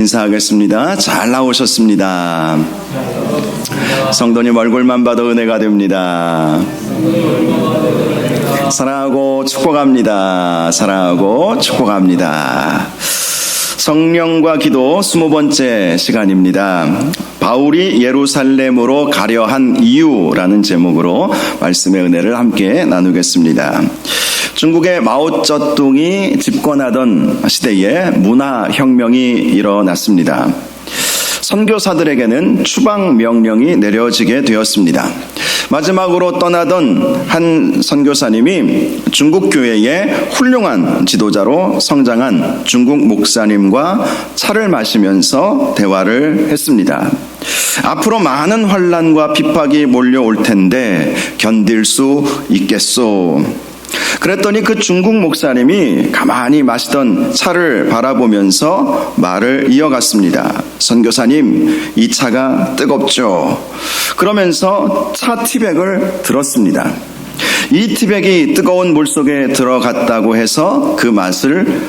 인사하겠습니다. 잘 나오셨습니다. 성도님 얼굴만 봐도 은혜가 됩니다. 사랑하고 축복합니다. 사랑하고 축복합니다. 성령과 기도 스무 번째 시간입니다. 바울이 예루살렘으로 가려 한 이유라는 제목으로 말씀의 은혜를 함께 나누겠습니다. 중국의 마오쩌둥이 집권하던 시대에 문화혁명이 일어났습니다. 선교사들에게는 추방 명령이 내려지게 되었습니다. 마지막으로 떠나던 한 선교사님이 중국 교회의 훌륭한 지도자로 성장한 중국 목사님과 차를 마시면서 대화를 했습니다. 앞으로 많은 환란과 핍박이 몰려올 텐데 견딜 수 있겠소? 그랬더니 그 중국 목사님이 가만히 마시던 차를 바라보면서 말을 이어갔습니다. 선교사님, 이 차가 뜨겁죠? 그러면서 차 티백을 들었습니다. 이 티백이 뜨거운 물 속에 들어갔다고 해서 그 맛을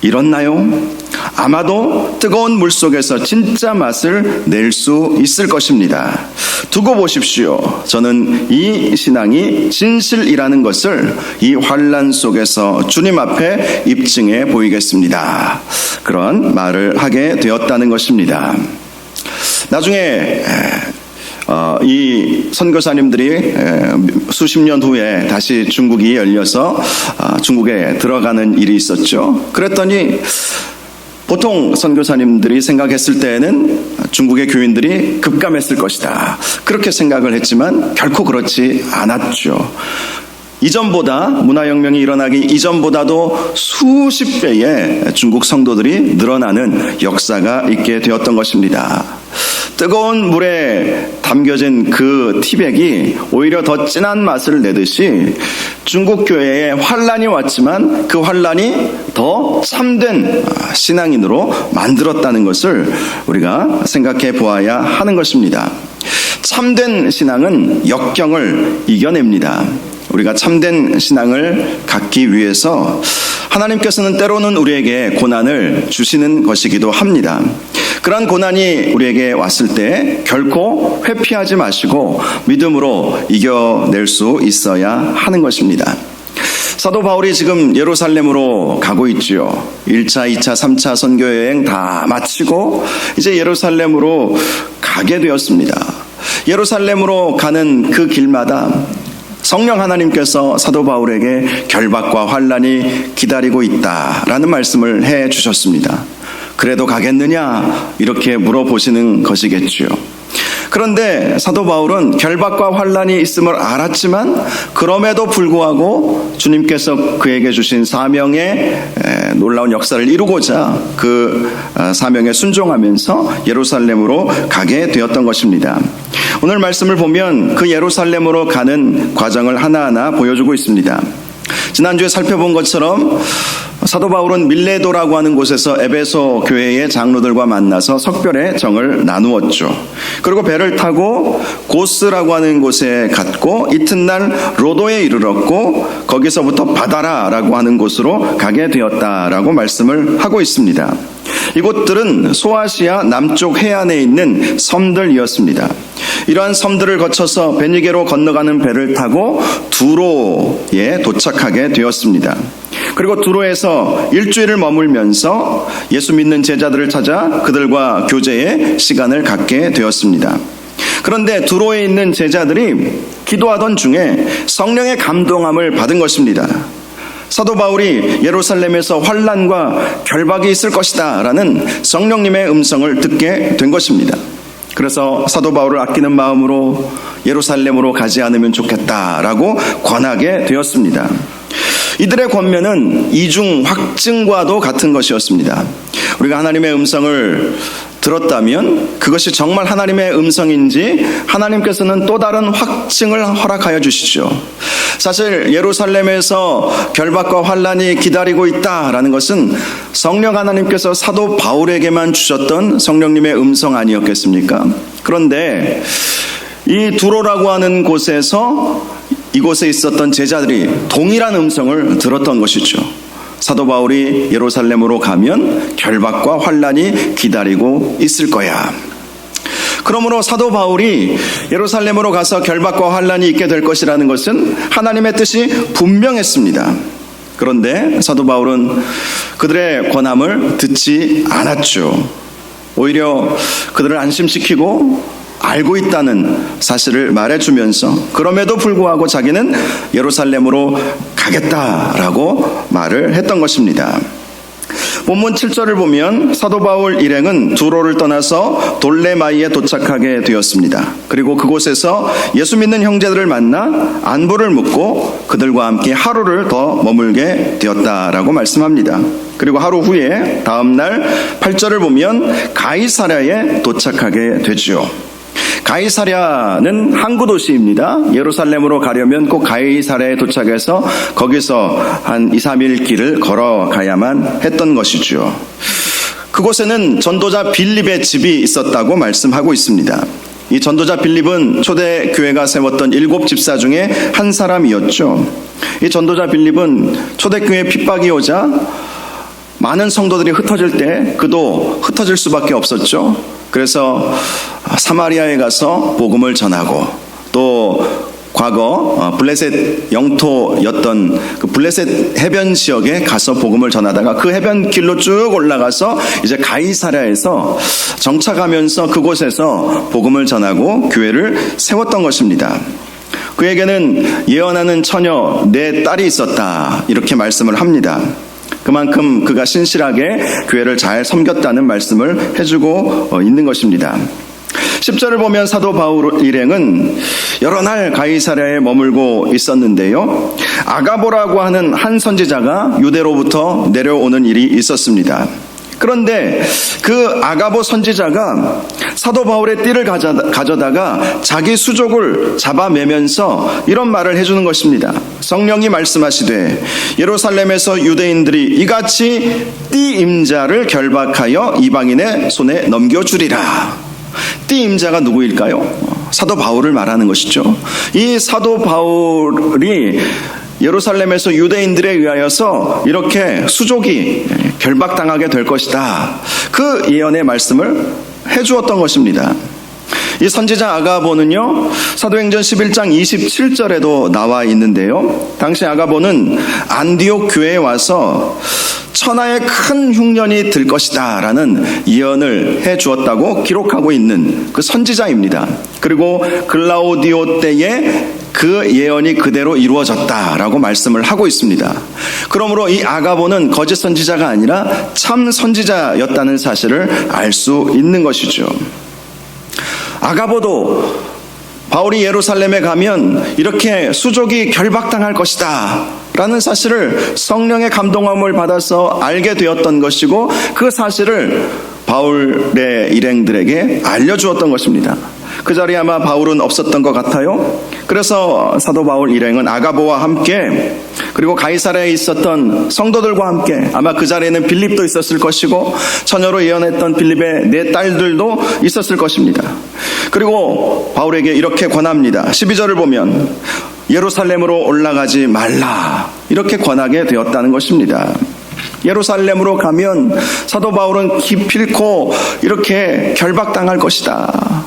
잃었나요? 아마도 뜨거운 물 속에서 진짜 맛을 낼 수 있을 것입니다. 두고 보십시오. 저는 이 신앙이 진실이라는 것을 이 환란 속에서 주님 앞에 입증해 보이겠습니다. 그런 말을 하게 되었다는 것입니다. 나중에 어, 이 선교사님들이 수십 년 후에 다시 중국이 열려서 어, 중국에 들어가는 일이 있었죠. 그랬더니 보통 선교사님들이 생각했을 때에는 중국의 교인들이 급감했을 것이다. 그렇게 생각을 했지만 결코 그렇지 않았죠. 이전보다 문화혁명이 일어나기 이전보다도 수십 배의 중국 성도들이 늘어나는 역사가 있게 되었던 것입니다. 뜨거운 물에 담겨진 그 티백이 오히려 더 진한 맛을 내듯이 중국 교회에 환란이 왔지만 그 환란이 더 참된 신앙인으로 만들었다는 것을 우리가 생각해 보아야 하는 것입니다. 참된 신앙은 역경을 이겨냅니다. 우리가 참된 신앙을 갖기 위해서 하나님께서는 때로는 우리에게 고난을 주시는 것이기도 합니다. 그러한 고난이 우리에게 왔을 때 결코 회피하지 마시고 믿음으로 이겨낼 수 있어야 하는 것입니다. 사도 바울이 지금 예루살렘으로 가고 있지요. 1차, 2차, 3차 선교 여행 다 마치고 이제 예루살렘으로 가게 되었습니다. 예루살렘으로 가는 그 길마다 성령 하나님께서 사도 바울에게 결박과 환란이 기다리고 있다라는 말씀을 해 주셨습니다. 그래도 가겠느냐 이렇게 물어보시는 것이겠지요. 그런데 사도 바울은 결박과 환란이 있음을 알았지만 그럼에도 불구하고 주님께서 그에게 주신 사명의 놀라운 역사를 이루고자 그 어, 사명에 순종하면서 예루살렘으로 가게 되었던 것입니다. 오늘 말씀을 보면 그 예루살렘으로 가는 과정을 하나하나 보여주고 있습니다. 지난주에 살펴본 것처럼 사도 바울은 밀레도라고 하는 곳에서 에베소 교회의 장로들과 만나서 석별의 정을 나누었죠. 그리고 배를 타고 고스라고 하는 곳에 갔고 이튿날 로도에 이르렀고 거기서부터 바다라라고 하는 곳으로 가게 되었다라고 말씀을 하고 있습니다. 이곳들은 소아시아 남쪽 해안에 있는 섬들이었습니다. 이러한 섬들을 거쳐서 베니게로 건너가는 배를 타고 두로에 도착하게 되었습니다. 그리고 두로에서 일주일을 머물면서 예수 믿는 제자들을 찾아 그들과 교제의 시간을 갖게 되었습니다. 그런데 두로에 있는 제자들이 기도하던 중에 성령의 감동함을 받은 것입니다. 사도 바울이 예루살렘에서 환란과 결박이 있을 것이다라는 성령님의 음성을 듣게 된 것입니다. 그래서 사도 바울을 아끼는 마음으로 예루살렘으로 가지 않으면 좋겠다라고 권하게 되었습니다. 이들의 권면은 이중 확증과도 같은 것이었습니다. 우리가 하나님의 음성을 들었다면 그것이 정말 하나님의 음성인지 하나님께서는 또 다른 확증을 허락하여 주시죠. 사실 예루살렘에서 결박과 환란이 기다리고 있다라는 것은 성령 하나님께서 사도 바울에게만 주셨던 성령님의 음성 아니었겠습니까? 그런데 이 두로라고 하는 곳에서 이곳에 있었던 제자들이 동일한 음성을 들었던 것이죠. 사도 바울이 예루살렘으로 가면 결박과 환란이 기다리고 있을 거야. 그러므로 사도 바울이 예루살렘으로 가서 결박과 환란이 있게 될 것이라는 것은 하나님의 뜻이 분명했습니다. 그런데 사도 바울은 그들의 권함을 듣지 않았죠. 오히려 그들을 안심시키고 알고 있다는 사실을 말해주면서 그럼에도 불구하고 자기는 예루살렘으로 가겠다라고 말을 했던 것입니다. 본문 7절을 보면 사도 바울 일행은 두로를 떠나서 돌레마이에 도착하게 되었습니다. 그리고 그곳에서 예수 믿는 형제들을 만나 안부를 묻고 그들과 함께 하루를 더 머물게 되었다라고 말씀합니다. 그리고 하루 후에 다음 날 8절을 보면 가이사랴에 도착하게 되지요. 가이사랴는 항구 도시입니다. 예루살렘으로 가려면 꼭 가이사랴에 도착해서 거기서 한 2, 3일 길을 걸어가야만 했던 것이죠. 그곳에는 전도자 빌립의 집이 있었다고 말씀하고 있습니다. 이 전도자 빌립은 초대 교회가 세웠던 일곱 집사 중에 한 사람이었죠. 이 전도자 빌립은 초대 교회 핍박이 오자 많은 성도들이 흩어질 때 그도 흩어질 수밖에 없었죠. 그래서 사마리아에 가서 복음을 전하고 또 과거 어, 블레셋 영토였던 그 블레셋 해변 지역에 가서 복음을 전하다가 그 해변 길로 쭉 올라가서 이제 가이사랴에서 정착하면서 그곳에서 복음을 전하고 교회를 세웠던 것입니다. 그에게는 예언하는 처녀 내 딸이 있었다 이렇게 말씀을 합니다. 그만큼 그가 신실하게 교회를 잘 섬겼다는 말씀을 해주고 어, 있는 것입니다. 10절을 보면 사도 바울 일행은 여러 날 가이사랴에 머물고 있었는데요. 아가보라고 하는 한 선지자가 유대로부터 내려오는 일이 있었습니다. 그런데 그 아가보 선지자가 사도 바울의 띠를 가져다 가 자기 수족을 잡아매면서 이런 말을 해주는 것입니다. 성령이 말씀하시되 예루살렘에서 유대인들이 이같이 띠 임자를 결박하여 이방인의 손에 넘겨주리라. 띠 임자가 누구일까요? 사도 바울을 말하는 것이죠. 이 사도 바울이 예루살렘에서 유대인들에 의하여서 이렇게 수족이 결박당하게 될 것이다. 그 예언의 말씀을 해주었던 것입니다. 이 선지자 아가보는요, 사도행전 11장 27절에도 나와 있는데요. 당시 아가보는 안디옥 교회에 와서 천하의 큰 흉년이 들 것이다 라는 예언을 해 주었다고 기록하고 있는 그 선지자입니다. 그리고 글라우디오 때에 그 예언이 그대로 이루어졌다라고 말씀을 하고 있습니다. 그러므로 이 아가보는 거짓 선지자가 아니라 참 선지자였다는 사실을 알 수 있는 것이죠. 아가보도 바울이 예루살렘에 가면 이렇게 수족이 결박당할 것이다. 라는 사실을 성령의 감동함을 받아서 알게 되었던 것이고 그 사실을 바울의 일행들에게 알려주었던 것입니다. 그 자리에 아마 바울은 없었던 것 같아요. 그래서 사도 바울 일행은 아가보와 함께 그리고 가이사라에 있었던 성도들과 함께 아마 그 자리에는 빌립도 있었을 것이고 처녀로 예언했던 빌립의 네 딸들도 있었을 것입니다. 그리고 바울에게 이렇게 권합니다. 12절을 보면 예루살렘으로 올라가지 말라. 이렇게 권하게 되었다는 것입니다. 예루살렘으로 가면 사도 바울은 기필코 이렇게 결박당할 것이다.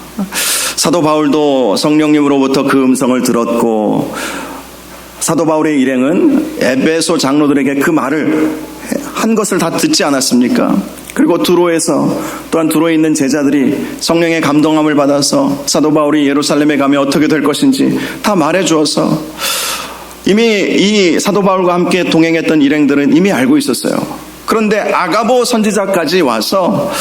사도 바울도 성령님으로부터 그 음성을 들었고 사도 바울의 일행은 에베소 장로들에게 그 말을 한 것을 다 듣지 않았습니까? 그리고 두로에서 또한 두로에 있는 제자들이 성령의 감동함을 받아서 사도 바울이 예루살렘에 가면 어떻게 될 것인지 다 말해 주어서 이미 이 사도 바울과 함께 동행했던 일행들은 이미 알고 있었어요. 그런데 아가보 선지자까지 와서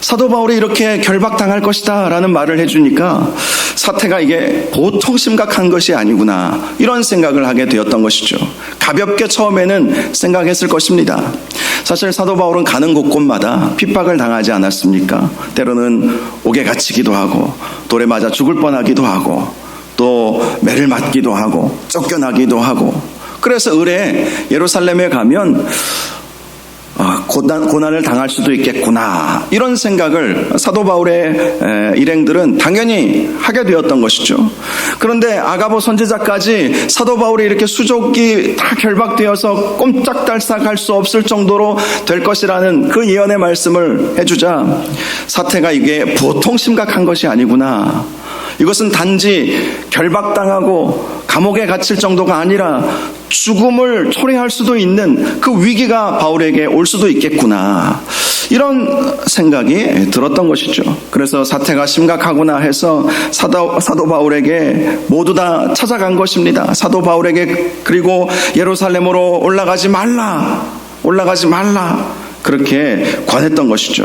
사도 바울이 이렇게 결박당할 것이다 라는 말을 해주니까 사태가 이게 보통 심각한 것이 아니구나 이런 생각을 하게 되었던 것이죠. 가볍게 처음에는 생각했을 것입니다. 사실 사도 바울은 가는 곳곳마다 핍박을 당하지 않았습니까? 때로는 옥에 갇히기도 하고 돌에 맞아 죽을 뻔하기도 하고 또 매를 맞기도 하고 쫓겨나기도 하고 그래서 을에 예루살렘에 가면 어, 고난, 고난을 당할 수도 있겠구나. 이런 생각을 사도 바울의 에, 일행들은 당연히 하게 되었던 것이죠. 그런데 아가보 선지자까지 사도 바울이 이렇게 수족이 다 결박되어서 꼼짝달싹할 수 없을 정도로 될 것이라는 그 예언의 말씀을 해주자 사태가 이게 보통 심각한 것이 아니구나. 이것은 단지 결박당하고 감옥에 갇힐 정도가 아니라 죽음을 초래할 수도 있는 그 위기가 바울에게 올 수도 있겠구나. 이런 생각이 들었던 것이죠. 그래서 사태가 심각하구나 해서 사도, 사도 바울에게 모두 다 찾아간 것입니다. 사도 바울에게 그리고 예루살렘으로 올라가지 말라. 올라가지 말라. 그렇게 권했던 것이죠.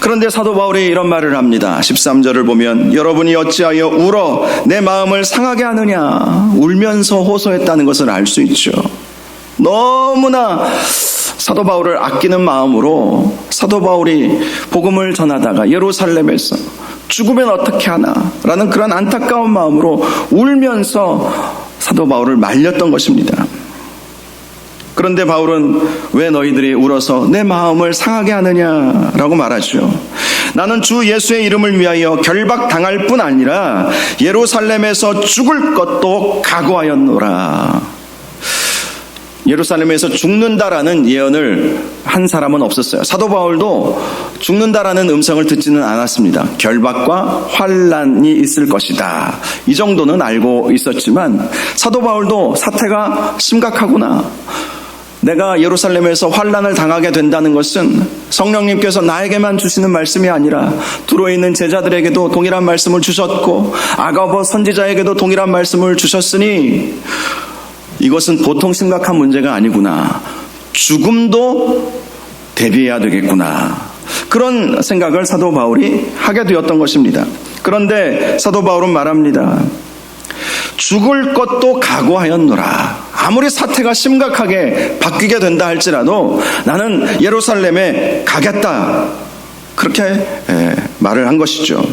그런데 사도 바울이 이런 말을 합니다. 13절을 보면 여러분이 어찌하여 울어 내 마음을 상하게 하느냐 울면서 호소했다는 것을 알 수 있죠. 너무나 사도 바울을 아끼는 마음으로 사도 바울이 복음을 전하다가 예루살렘에서 죽으면 어떻게 하나 라는 그런 안타까운 마음으로 울면서 사도 바울을 말렸던 것입니다. 그런데 바울은 왜 너희들이 울어서 내 마음을 상하게 하느냐라고 말하죠. 나는 주 예수의 이름을 위하여 결박 당할 뿐 아니라 예루살렘에서 죽을 것도 각오하였노라. 예루살렘에서 죽는다라는 예언을 한 사람은 없었어요. 사도 바울도 죽는다라는 음성을 듣지는 않았습니다. 결박과 환란이 있을 것이다. 이 정도는 알고 있었지만 사도 바울도 사태가 심각하구나. 내가 예루살렘에서 환란을 당하게 된다는 것은 성령님께서 나에게만 주시는 말씀이 아니라 들어 있는 제자들에게도 동일한 말씀을 주셨고 아가버 선지자에게도 동일한 말씀을 주셨으니 이것은 보통 심각한 문제가 아니구나. 죽음도 대비해야 되겠구나. 그런 생각을 사도 바울이 하게 되었던 것입니다. 그런데 사도 바울은 말합니다. 죽을 것도 각오하였노라. 아무리 사태가 심각하게 바뀌게 된다 할지라도 나는 예루살렘에 가겠다. 그렇게 예, 말을 한 것이죠.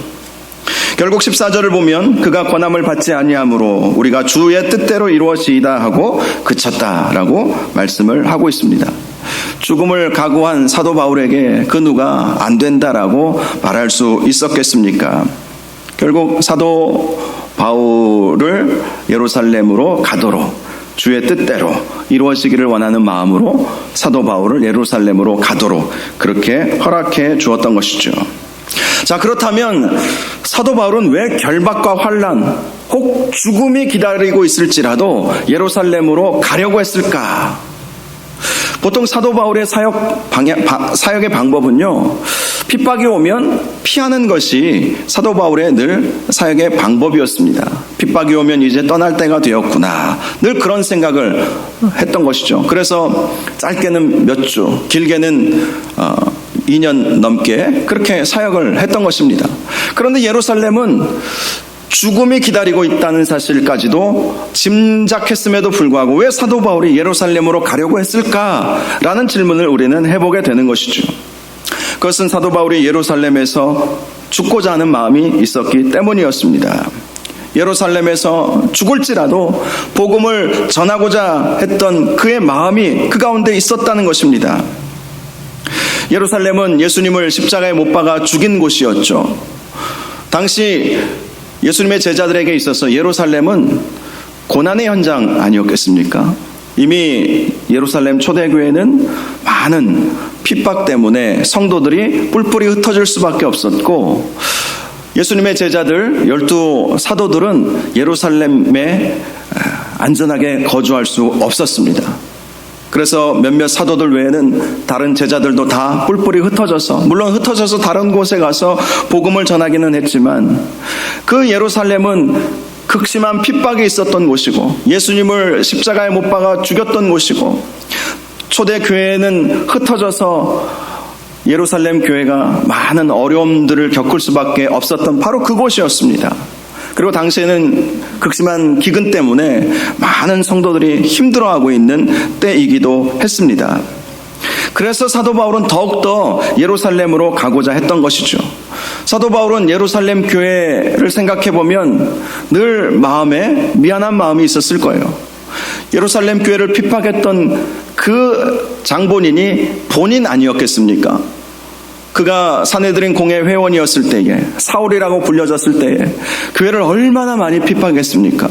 결국 14절을 보면 그가 권함을 받지 아니하므로 우리가 주의 뜻대로 이루어지이다 하고 그쳤다라고 말씀을 하고 있습니다. 죽음을 각오한 사도 바울에게 그 누가 안 된다라고 말할 수 있었겠습니까? 결국 사도 바울을 예루살렘으로 가도록 주의 뜻대로 이루어지기를 원하는 마음으로 사도 바울을 예루살렘으로 가도록 그렇게 허락해 주었던 것이죠. 자, 그렇다면 사도 바울은 왜 결박과 환란, 혹 죽음이 기다리고 있을지라도 예루살렘으로 가려고 했을까? 보통 사도 바울의 사역 방향, 사역의 방법은요, 핍박이 오면 피하는 것이 사도 바울의 늘 사역의 방법이었습니다. 핍박이 오면 이제 떠날 때가 되었구나. 늘 그런 생각을 했던 것이죠. 그래서 짧게는 몇 주, 길게는 어, 2년 넘게 그렇게 사역을 했던 것입니다. 그런데 예루살렘은 죽음이 기다리고 있다는 사실까지도 짐작했음에도 불구하고 왜 사도 바울이 예루살렘으로 가려고 했을까라는 질문을 우리는 해보게 되는 것이죠. 그것은 사도 바울이 예루살렘에서 죽고자 하는 마음이 있었기 때문이었습니다. 예루살렘에서 죽을지라도 복음을 전하고자 했던 그의 마음이 그 가운데 있었다는 것입니다. 예루살렘은 예수님을 십자가에 못 박아 죽인 곳이었죠. 당시 예수님의 제자들에게 있어서 예루살렘은 고난의 현장 아니었겠습니까? 이미 예루살렘 초대교회는 많은 핍박 때문에 성도들이 뿔뿔이 흩어질 수밖에 없었고 예수님의 제자들 열두 사도들은 예루살렘에 안전하게 거주할 수 없었습니다. 그래서 몇몇 사도들 외에는 다른 제자들도 다 뿔뿔이 흩어져서 물론 흩어져서 다른 곳에 가서 복음을 전하기는 했지만 그 예루살렘은 극심한 핍박이 있었던 곳이고 예수님을 십자가에 못 박아 죽였던 곳이고 초대 교회는 흩어져서 예루살렘 교회가 많은 어려움들을 겪을 수밖에 없었던 바로 그곳이었습니다. 그리고 당시에는 극심한 기근 때문에 많은 성도들이 힘들어하고 있는 때이기도 했습니다. 그래서 사도 바울은 더욱더 예루살렘으로 가고자 했던 것이죠. 사도 바울은 예루살렘 교회를 생각해 보면 늘 마음에 미안한 마음이 있었을 거예요. 예루살렘 교회를 핍박했던 그 장본인이 본인 아니었겠습니까? 그가 사내들인 공회 회원이었을 때에 사울이라고 불려졌을 때에 교회를 얼마나 많이 핍박했습니까?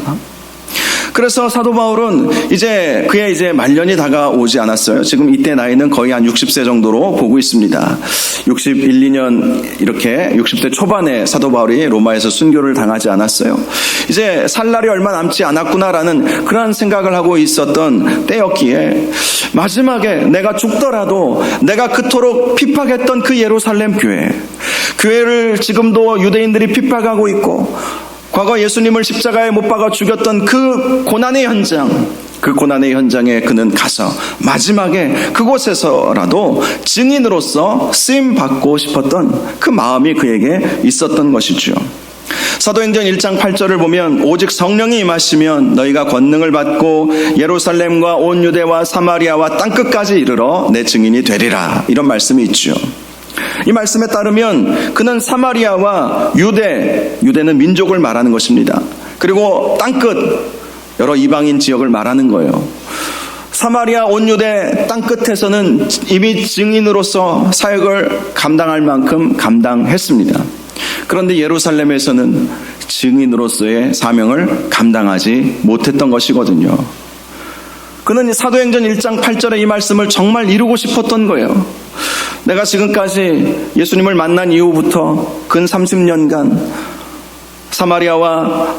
그래서 사도 바울은 이제 그의 이제 말년이 다가오지 않았어요. 지금 이때 나이는 거의 한 60세 정도로 보고 있습니다. 61, 2년 이렇게 60대 초반에 사도 바울이 로마에서 순교를 당하지 않았어요. 이제 살 날이 얼마 남지 않았구나라는 그러한 생각을 하고 있었던 때였기에 마지막에 내가 죽더라도 내가 그토록 핍박했던 그 예루살렘 교회 교회를 지금도 유대인들이 핍박하고 있고 과거 예수님을 십자가에 못 박아 죽였던 그 고난의 현장, 그 고난의 현장에 그는 가서 마지막에 그곳에서라도 증인으로서 쓰임 받고 싶었던 그 마음이 그에게 있었던 것이죠. 사도행전 1장 8절을 보면 오직 성령이 임하시면 너희가 권능을 받고 예루살렘과 온 유대와 사마리아와 땅 끝까지 이르러 내 증인이 되리라. 이런 말씀이 있죠. 이 말씀에 따르면 그는 사마리아와 유대, 유대는 민족을 말하는 것입니다. 그리고 땅끝, 여러 이방인 지역을 말하는 거예요. 사마리아 온 유대 땅끝에서는 이미 증인으로서 사역을 감당할 만큼 감당했습니다. 그런데 예루살렘에서는 증인으로서의 사명을 감당하지 못했던 것이거든요. 그는 사도행전 1장 8절의 이 말씀을 정말 이루고 싶었던 거예요. 내가 지금까지 예수님을 만난 이후부터 근 30년간 사마리아와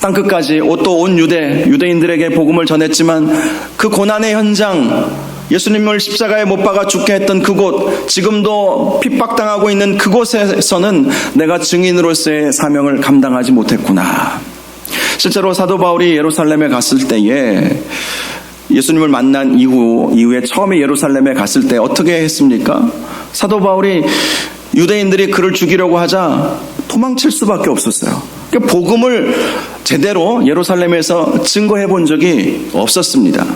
땅끝까지 또온 유대, 유대인들에게 복음을 전했지만 그 고난의 현장, 예수님을 십자가에 못 박아 죽게 했던 그곳, 지금도 핍박당하고 있는 그곳에서는 내가 증인으로서의 사명을 감당하지 못했구나. 실제로 사도 바울이 예루살렘에 갔을 때에 예수님을 만난 이후, 이후에 처음에 예루살렘에 갔을 때 어떻게 했습니까? 사도 바울이 유대인들이 그를 죽이려고 하자 도망칠 수밖에 없었어요. 그러니까 복음을 제대로 예루살렘에서 증거해 본 적이 없었습니다.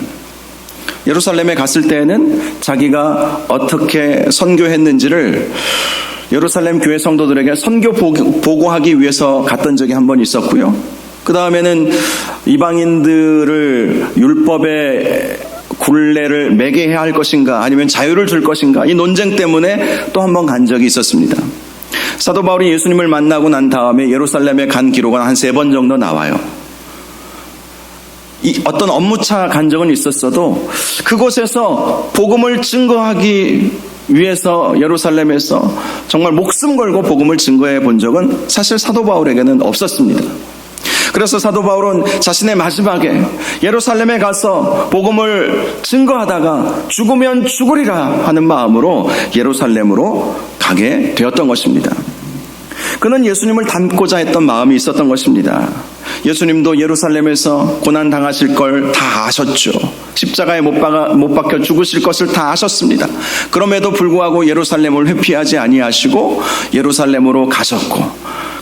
예루살렘에 갔을 때에는 자기가 어떻게 선교했는지를 예루살렘 교회 성도들에게 선교 보고하기 위해서 갔던 적이 한 번 있었고요. 그 다음에는 이방인들을 율법의 굴레를 매게 해야 할 것인가 아니면 자유를 줄 것인가 이 논쟁 때문에 또 한 번 간 적이 있었습니다. 사도 바울이 예수님을 만나고 난 다음에 예루살렘에 간 기록은 한 세 번 정도 나와요. 이 어떤 업무차 간 적은 있었어도 그곳에서 복음을 증거하기 위해서 예루살렘에서 정말 목숨 걸고 복음을 증거해 본 적은 사실 사도 바울에게는 없었습니다. 그래서 사도 바울은 자신의 마지막에 예루살렘에 가서 복음을 증거하다가 죽으면 죽으리라 하는 마음으로 예루살렘으로 가게 되었던 것입니다. 그는 예수님을 닮고자 했던 마음이 있었던 것입니다. 예수님도 예루살렘에서 고난 당하실 걸 다 아셨죠. 십자가에 못, 박아, 못 박혀 죽으실 것을 다 아셨습니다. 그럼에도 불구하고 예루살렘을 회피하지 아니하시고 예루살렘으로 가셨고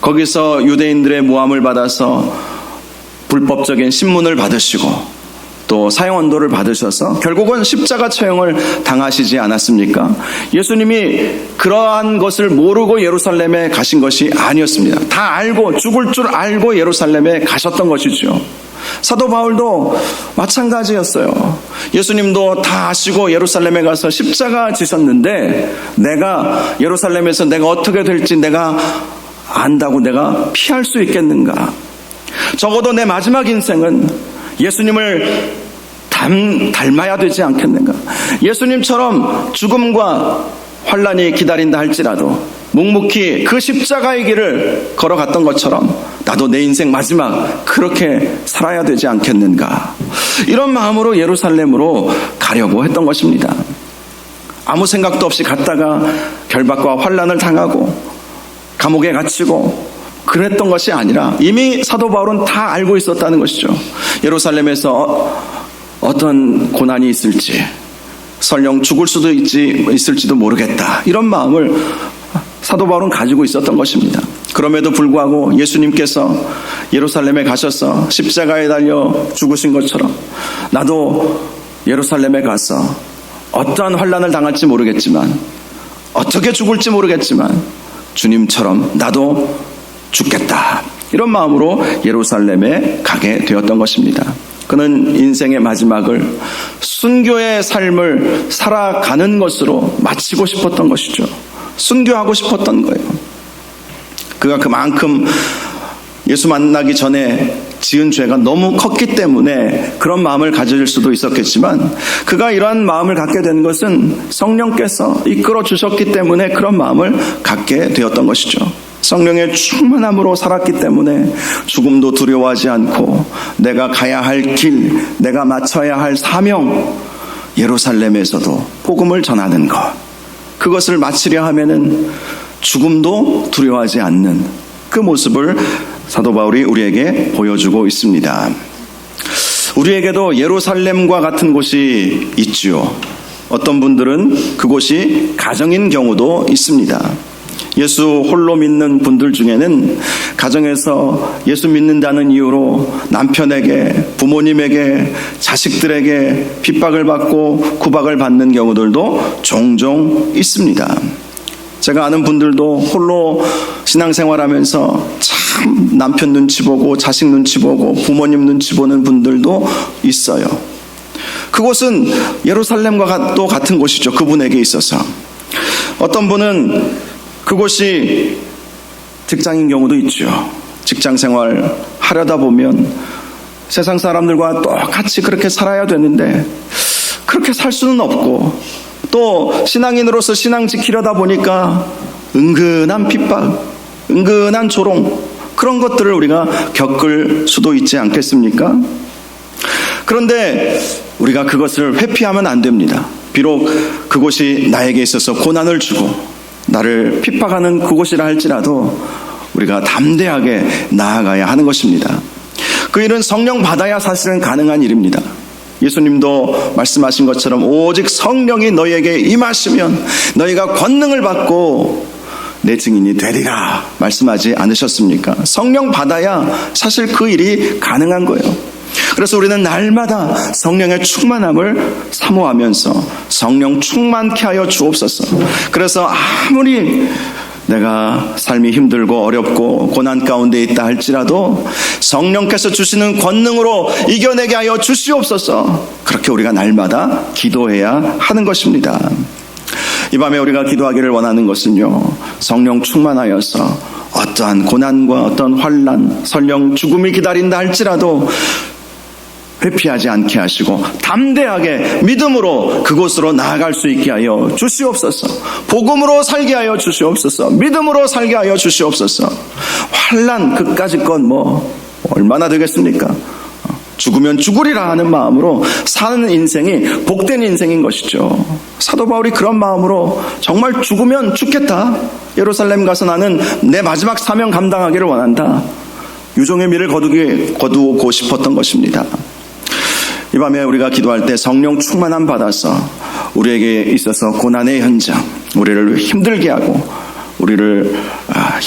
거기서 유대인들의 모함을 받아서 불법적인 신문을 받으시고 또 사형 언도를 받으셔서 결국은 십자가 처형을 당하시지 않았습니까? 예수님이 그러한 것을 모르고 예루살렘에 가신 것이 아니었습니다. 다 알고 죽을 줄 알고 예루살렘에 가셨던 것이죠. 사도 바울도 마찬가지였어요. 예수님도 다 아시고 예루살렘에 가서 십자가 지셨는데 내가 예루살렘에서 내가 어떻게 될지 내가 안다고 내가 피할 수 있겠는가? 적어도 내 마지막 인생은 예수님을 닮, 닮아야 되지 않겠는가? 예수님처럼 죽음과 환란이 기다린다 할지라도 묵묵히 그 십자가의 길을 걸어갔던 것처럼 나도 내 인생 마지막 그렇게 살아야 되지 않겠는가? 이런 마음으로 예루살렘으로 가려고 했던 것입니다. 아무 생각도 없이 갔다가 결박과 환란을 당하고 감옥에 갇히고 그랬던 것이 아니라 이미 사도 바울은 다 알고 있었다는 것이죠. 예루살렘에서 어떤 고난이 있을지, 설령 죽을 수도 있지, 있을지도 모르겠다. 이런 마음을 사도 바울은 가지고 있었던 것입니다. 그럼에도 불구하고 예수님께서 예루살렘에 가셔서 십자가에 달려 죽으신 것처럼 나도 예루살렘에 가서 어떠한 환란을 당할지 모르겠지만 어떻게 죽을지 모르겠지만 주님처럼 나도 죽겠다. 이런 마음으로 예루살렘에 가게 되었던 것입니다. 그는 인생의 마지막을 순교의 삶을 살아가는 것으로 마치고 싶었던 것이죠. 순교하고 싶었던 거예요. 그가 그만큼 예수 만나기 전에 지은 죄가 너무 컸기 때문에 그런 마음을 가질 수도 있었겠지만 그가 이러한 마음을 갖게 된 것은 성령께서 이끌어 주셨기 때문에 그런 마음을 갖게 되었던 것이죠. 성령의 충만함으로 살았기 때문에 죽음도 두려워하지 않고 내가 가야 할 길, 내가 마쳐야 할 사명, 예루살렘에서도 복음을 전하는 것. 그것을 마치려 하면은 죽음도 두려워하지 않는 그 모습을 사도 바울이 우리에게 보여주고 있습니다. 우리에게도 예루살렘과 같은 곳이 있지요. 어떤 분들은 그곳이 가정인 경우도 있습니다. 예수 홀로 믿는 분들 중에는 가정에서 예수 믿는다는 이유로 남편에게, 부모님에게, 자식들에게 핍박을 받고 구박을 받는 경우들도 종종 있습니다. 제가 아는 분들도 홀로 신앙생활하면서 참 남편 눈치 보고 자식 눈치 보고 부모님 눈치 보는 분들도 있어요. 그곳은 예루살렘과 또 같은 곳이죠. 그분에게 있어서. 어떤 분은 그곳이 직장인 경우도 있죠. 직장 생활 하려다 보면 세상 사람들과 똑같이 그렇게 살아야 되는데 그렇게 살 수는 없고 또 신앙인으로서 신앙 지키려다 보니까 은근한 핍박, 은근한 조롱 그런 것들을 우리가 겪을 수도 있지 않겠습니까? 그런데 우리가 그것을 회피하면 안 됩니다. 비록 그곳이 나에게 있어서 고난을 주고 나를 핍박하는 그곳이라 할지라도 우리가 담대하게 나아가야 하는 것입니다. 그 일은 성령 받아야 사실은 가능한 일입니다. 예수님도 말씀하신 것처럼 오직 성령이 너희에게 임하시면 너희가 권능을 받고 내 증인이 되리라 말씀하지 않으셨습니까? 성령 받아야 사실 그 일이 가능한 거예요. 그래서 우리는 날마다 성령의 충만함을 사모하면서 성령 충만케 하여 주옵소서. 그래서 아무리 내가 삶이 힘들고 어렵고 고난 가운데 있다 할지라도 성령께서 주시는 권능으로 이겨내게 하여 주시옵소서. 그렇게 우리가 날마다 기도해야 하는 것입니다. 이 밤에 우리가 기도하기를 원하는 것은요, 성령 충만하여서 어떠한 고난과 어떤 환란, 설령 죽음이 기다린다 할지라도 회피하지 않게 하시고 담대하게 믿음으로 그곳으로 나아갈 수 있게 하여 주시옵소서. 복음으로 살게 하여 주시옵소서. 믿음으로 살게 하여 주시옵소서. 환란 그까짓 건뭐 얼마나 되겠습니까? 죽으면 죽으리라 하는 마음으로 사는 인생이 복된 인생인 것이죠. 사도 바울이 그런 마음으로 정말 죽으면 죽겠다. 예루살렘 가서 나는 내 마지막 사명 감당하기를 원한다. 유종의 미를 거두기, 거두고 싶었던 것입니다. 이 밤에 우리가 기도할 때 성령 충만함 받아서 우리에게 있어서 고난의 현장, 우리를 힘들게 하고 우리를 아,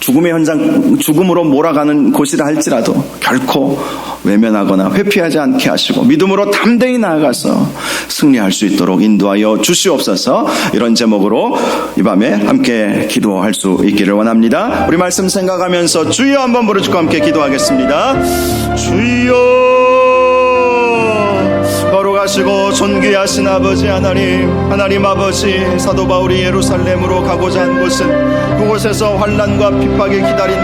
죽음의 현장, 죽음으로 몰아가는 곳이라 할지라도 결코 외면하거나 회피하지 않게 하시고 믿음으로 담대히 나아가서 승리할 수 있도록 인도하여 주시옵소서 이런 제목으로 이 밤에 함께 기도할 수 있기를 원합니다. 우리 말씀 생각하면서 주여 한번 부르짖고 함께 기도하겠습니다. 주여 거룩하시고 존귀하신 아버지 하나님 하나님 아버지 사도 바울이 예루살렘으로 가고자 한 곳은 그곳에서 환란과 핍박에 기다린